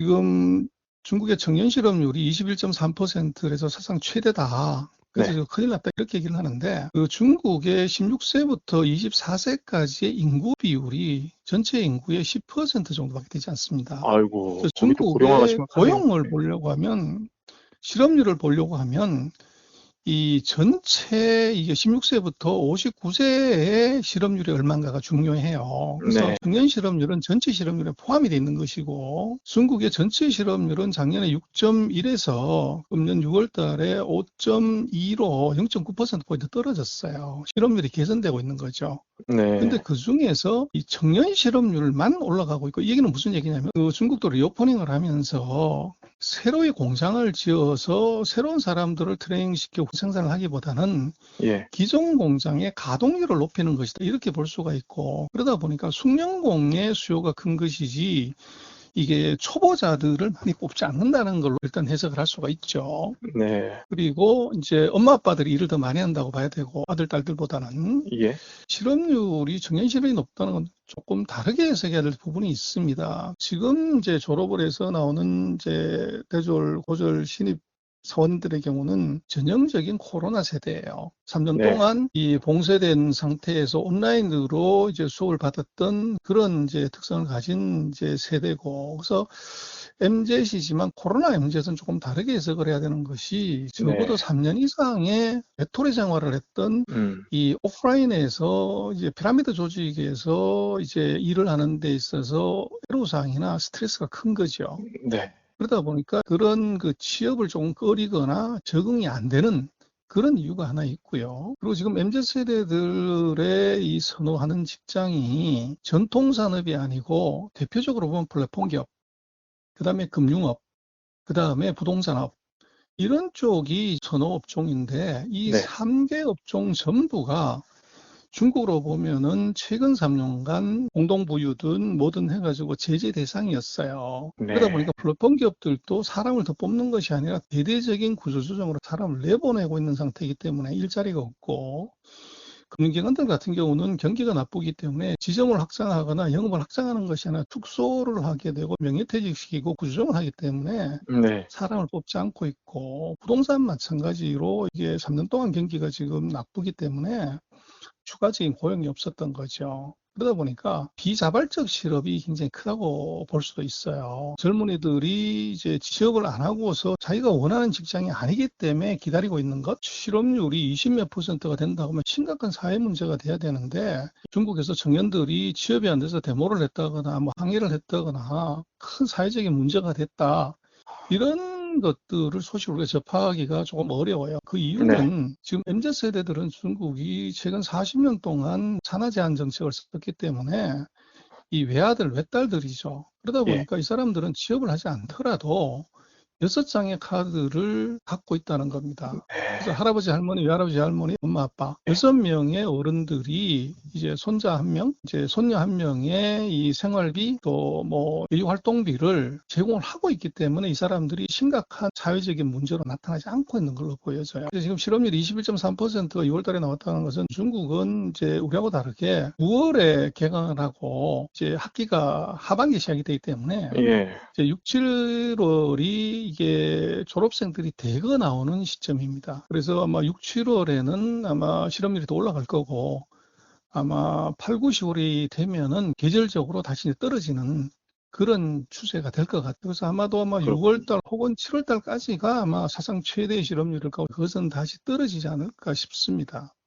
지금 중국의 청년 실업률이 21.3%에서 사상 최대다. 그래서 네. 큰일 났다 이렇게 얘기를 하는데 그 중국의 16세부터 24세까지의 인구 비율이 전체 인구의 10% 정도밖에 되지 않습니다. 아이고, 중국의 네. 보려고 하면 실업률을 보려고 하면 이 전체 이게 16세부터 59세의 실업률이 얼마인가가 중요해요. 그래서 네. 청년 실업률은 전체 실업률에 포함이 돼 있는 것이고 중국의 전체 실업률은 작년에 6.1에서 금년 6월 달에 5.2로 0.9%포인트 떨어졌어요. 실업률이 개선되고 있는 거죠. 네. 근데 그 중에서 이 청년 실업률만 올라가고 있고 이 얘기는 무슨 얘기냐면 그 중국도 리오퍼닝을 하면서 새로이 공장을 지어서 새로운 사람들을 트레이닝시키고 생산을 하기보다는 예. 기존 공장의 가동률을 높이는 것이다 이렇게 볼 수가 있고 그러다 보니까 숙련공의 수요가 큰 것이지 이게 초보자들을 많이 뽑지 않는다는 걸로 일단 해석을 할 수가 있죠. 네. 그리고 이제 엄마 아빠들이 일을 더 많이 한다고 봐야 되고 아들 딸들보다는 예. 실업률이 청년 실업이 높다는 건 조금 다르게 해석해야 될 부분이 있습니다. 지금 이제 졸업을 해서 나오는 이제 대졸, 고졸 신입 사원들의 경우는 전형적인 코로나 세대예요. 3년 네. 동안 이 봉쇄된 상태에서 온라인으로 이제 수업을 받았던 그런 이제 특성을 가진 이제 세대고, 그래서 MZ이지만 코로나 MZ는 조금 다르게 해석을 해야 되는 것이 적어도 네. 3년 이상의 외톨이 생활을 했던 음. 이 오프라인에서 이제 피라미드 조직에서 이제 일을 하는 데 있어서 애로사항이나 스트레스가 큰 거죠. 네. 그러다 보니까 그런 그 취업을 조금 꺼리거나 적응이 안 되는 그런 이유가 하나 있고요. 그리고 지금 MZ 세대들의 이 선호하는 직장이 전통 산업이 아니고 대표적으로 보면 플랫폼 기업, 그 다음에 금융업, 그 다음에 부동산업, 이런 쪽이 선호 업종인데 이 네. 삼개 업종 전부가 중국으로 보면은 최근 3년간 공동부유든 뭐든 해가지고 제재 대상이었어요. 네. 그러다 보니까 플랫폼 기업들도 사람을 더 뽑는 것이 아니라 대대적인 구조조정으로 사람을 내보내고 있는 상태이기 때문에 일자리가 없고 금융기관들 같은 경우는 경기가 나쁘기 때문에 지점을 확장하거나 영업을 확장하는 것이 아니라 축소를 하게 되고 명예퇴직시키고 구조조정을 하기 때문에 네. 사람을 뽑지 않고 있고 부동산 마찬가지로 이게 3년 동안 경기가 지금 나쁘기 때문에 추가적인 고용이 없었던 거죠. 그러다 보니까 비자발적 실업이 굉장히 크다고 볼 수도 있어요. 젊은이들이 이제 취업을 안 하고서 자기가 원하는 직장이 아니기 때문에 기다리고 있는 것, 실업률이 20몇 퍼센트가 된다고 하면 심각한 사회 문제가 돼야 되는데 중국에서 청년들이 취업이 안 돼서 데모를 했다거나 뭐 항의를 했다거나 큰 사회적인 문제가 됐다. 이런 것들을 우리가 접하기가 조금 어려워요. 그 이유는 지금 MZ 세대들은 중국이 최근 40년 동안 산하 제한 정책을 썼기 때문에 이 외아들, 외딸들이죠. 그러다 예. 보니까 이 사람들은 취업을 하지 않더라도 여섯 장의 카드를 갖고 있다는 겁니다. 그래서 할아버지, 할머니, 외할아버지, 할머니, 엄마, 아빠 여섯 명의 어른들이 이제 손자 한 명, 이제 손녀 한 명의 이 생활비 또뭐 여유 활동비를 제공을 하고 있기 때문에 이 사람들이 심각한 사회적인 문제로 나타나지 않고 있는 걸로 보여져요. 지금 실업률이 21.3%가 6월달에 나왔다는 것은 중국은 이제 우리하고 다르게 9월에 개강을 하고 이제 학기가 하반기 시작이 되기 때문에 예. 이제 6, 7월이 이게 졸업생들이 대거 나오는 시점입니다. 그래서 아마 6, 7월에는 아마 실업률이 더 올라갈 거고 아마 8, 9, 10월이 되면은 계절적으로 다시 떨어지는 그런 추세가 될 것 같아요. 그래서 아마도 아마 그렇군요. 6월달 혹은 7월달까지가 아마 사상 최대 실업률일 거고 그것은 다시 떨어지지 않을까 싶습니다.